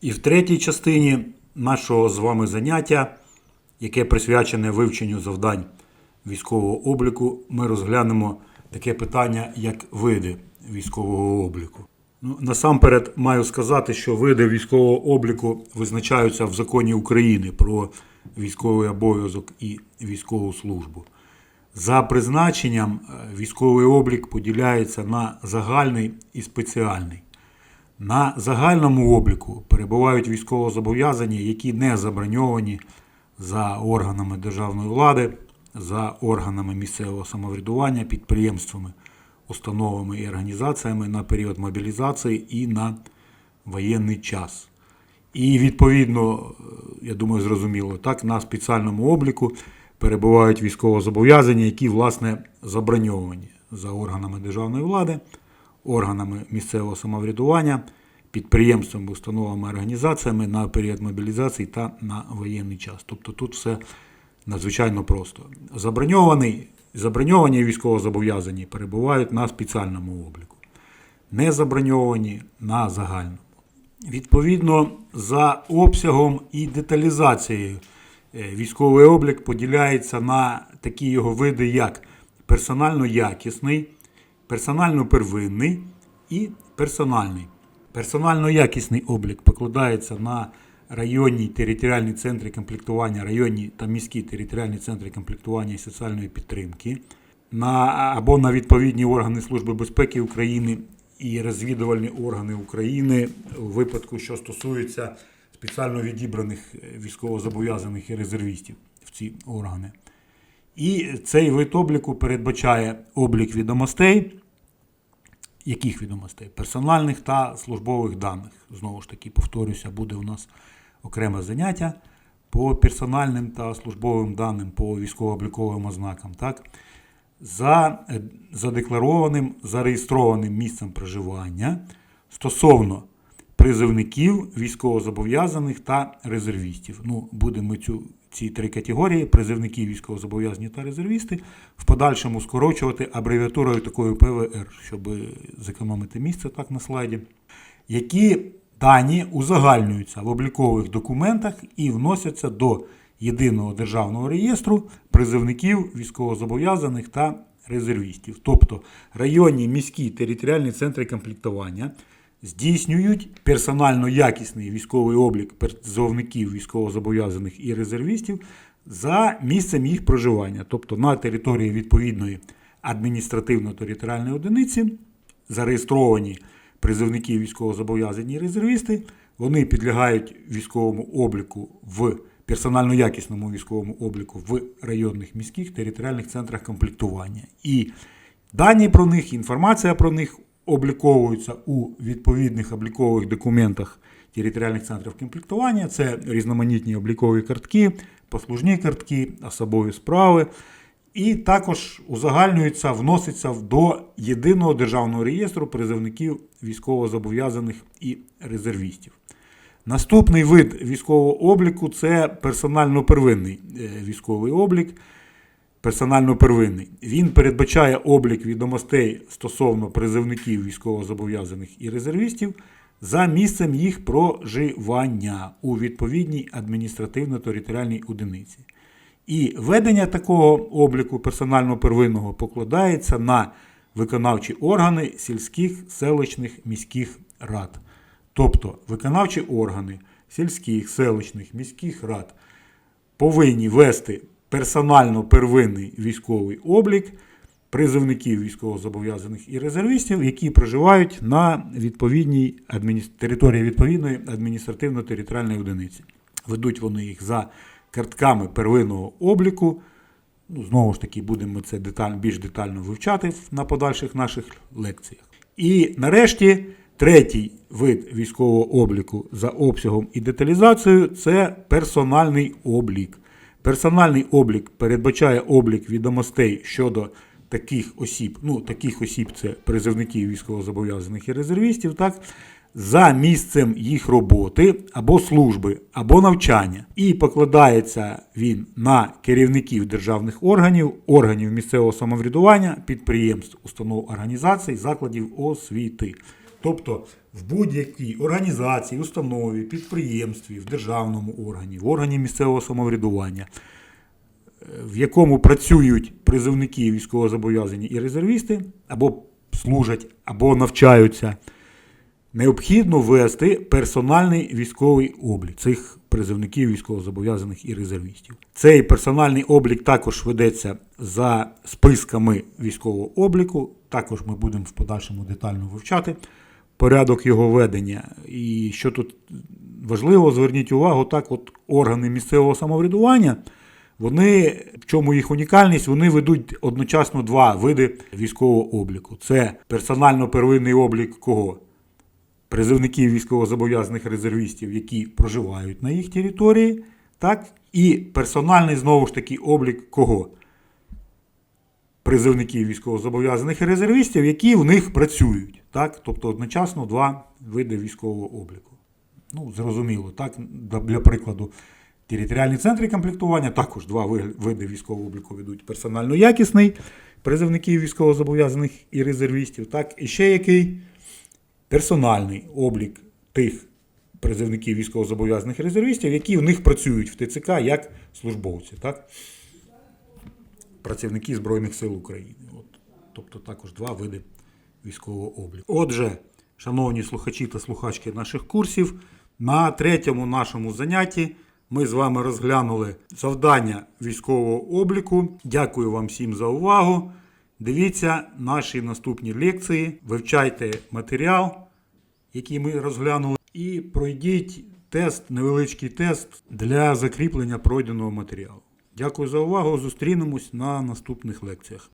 І в третій частині нашого з вами заняття, яке присвячене вивченню завдань військового обліку, ми розглянемо таке питання, як види військового обліку. Ну, насамперед маю сказати, що види військового обліку визначаються в законі України про військовий обов'язок і військову службу. За призначенням е, військовий облік поділяється на загальний і спеціальний. На загальному обліку перебувають військовозобов'язані, які не заброньовані за органами державної влади, за органами місцевого самоврядування, підприємствами, установами і організаціями на період мобілізації і на воєнний час. І відповідно, е, я думаю, зрозуміло, так, на спеціальному обліку перебувають військовозобов'язані, які, власне, заброньовані за органами державної влади, органами місцевого самоврядування, підприємствами, установами, організаціями на період мобілізації та на воєнний час. Тобто тут все надзвичайно просто. Заброньований, заброньовані військовозобов'язані перебувають на спеціальному обліку, не заброньовані на загальному. Відповідно, за обсягом і деталізацією е, військовий облік поділяється на такі його види, як персонально якісний, персонально первинний і персональний. Персонально якісний облік покладається на районні територіальні центри комплектування, районні та міські територіальні центри комплектування і соціальної підтримки, на, або на відповідні органи Служби безпеки України і розвідувальні органи України у випадку, що стосується спеціально відібраних е, військовозобов'язаних і резервістів в ці органи. І цей вид обліку передбачає облік відомостей, яких відомостей? Персональних та службових даних. Знову ж таки, повторюся, буде у нас окреме заняття по персональним та службовим даним, по військово-обліковим ознакам. Так? За задекларованим, зареєстрованим місцем проживання стосовно призовників, військовозобов'язаних та резервістів. Ну, будемо цю, ці три категорії: призовники, військовозобов'язані та резервісти, в подальшому скорочувати абревіатурою такою ПВР, щоб зекономити місце так на слайді, які дані узагальнюються в облікових документах і вносяться до єдиного державного реєстру призовників, військовозобов'язаних та резервістів. Тобто районні міські територіальні центри комплектування здійснюють персонально якісний військовий облік призовників військовозобов'язаних і резервістів за місцем їх проживання, тобто на території відповідної адміністративно-територіальної одиниці, зареєстровані призовники військовозобов'язані і резервісти, вони підлягають військовому обліку в персонально якісному військовому обліку в районних міських територіальних центрах комплектування. І дані про них, інформація про них обліковуються у відповідних облікових документах територіальних центрів комплектування. Це різноманітні облікові картки, послужні картки, особові справи. І також узагальнюється, вноситься до єдиного державного реєстру призовників військовозобов'язаних і резервістів. Наступний вид військового обліку це персонально-первинний е, військовий облік. Персонально-первинний. Він передбачає облік відомостей стосовно призовників військовозобов'язаних і резервістів за місцем їх проживання у відповідній адміністративно-територіальній одиниці. І ведення такого обліку персонально-первинного покладається на виконавчі органи сільських, селищних, міських рад. Тобто виконавчі органи сільських, селищних, міських рад повинні вести персонально первинний військовий облік призовників військовозобов'язаних і резервістів, які проживають на відповідній адміні... території відповідної адміністративно-територіальної одиниці. Ведуть вони їх за картками первинного обліку. Ну, знову ж таки, будемо це деталь, більш детально вивчати на подальших наших лекціях. І нарешті третій вид військового обліку за обсягом і деталізацією це персональний облік. Персональний облік передбачає облік відомостей щодо таких осіб. Ну, таких осіб це призовників військовозобов'язаних і резервістів, так, за місцем їх роботи або служби, або навчання. І покладається він на керівників державних органів, органів місцевого самоврядування, підприємств, установ організацій, закладів освіти. Тобто в будь-якій організації, установі, підприємстві, в державному органі, в органі місцевого самоврядування, е, в якому працюють призовники військовозобов'язані і резервісти, або служать, або навчаються, необхідно ввести персональний військовий облік цих призовників військовозобов'язаних і резервістів. Цей персональний облік також ведеться за списками військового обліку. Також ми будемо в подальшому детально вивчати порядок його ведення. І що тут важливо, зверніть увагу, так, от органи місцевого самоврядування. Вони, в чому їх унікальність, вони ведуть одночасно два види військового обліку. Це персонально-первинний облік кого? Призовників військовозобов'язаних резервістів, які проживають на їх території, так? і персональний знову ж таки облік кого? Призовників військовозобов'язаних і резервістів, які в них працюють. Так? Тобто одночасно два види військового обліку. Ну, зрозуміло, так? Для- прикладу, територіальні центри комплектування також два види військового обліку ведуть: персонально якісний призовників військовозобов'язаних і резервістів, так, і ще який персональний облік тих призовників військовозобов'язаних і резервістів, які в них працюють в ТЦК як службовці, так? Працівники Збройних сил України. От. Тобто також два види військового обліку. Отже, шановні слухачі та слухачки наших курсів, на третьому нашому занятті ми з вами розглянули завдання військового обліку. Дякую вам всім за увагу. Дивіться наші наступні лекції, вивчайте матеріал, який ми розглянули, і пройдіть тест, невеличкий тест для закріплення пройденого матеріалу. Дякую за увагу. Зустрінемось на наступних лекціях.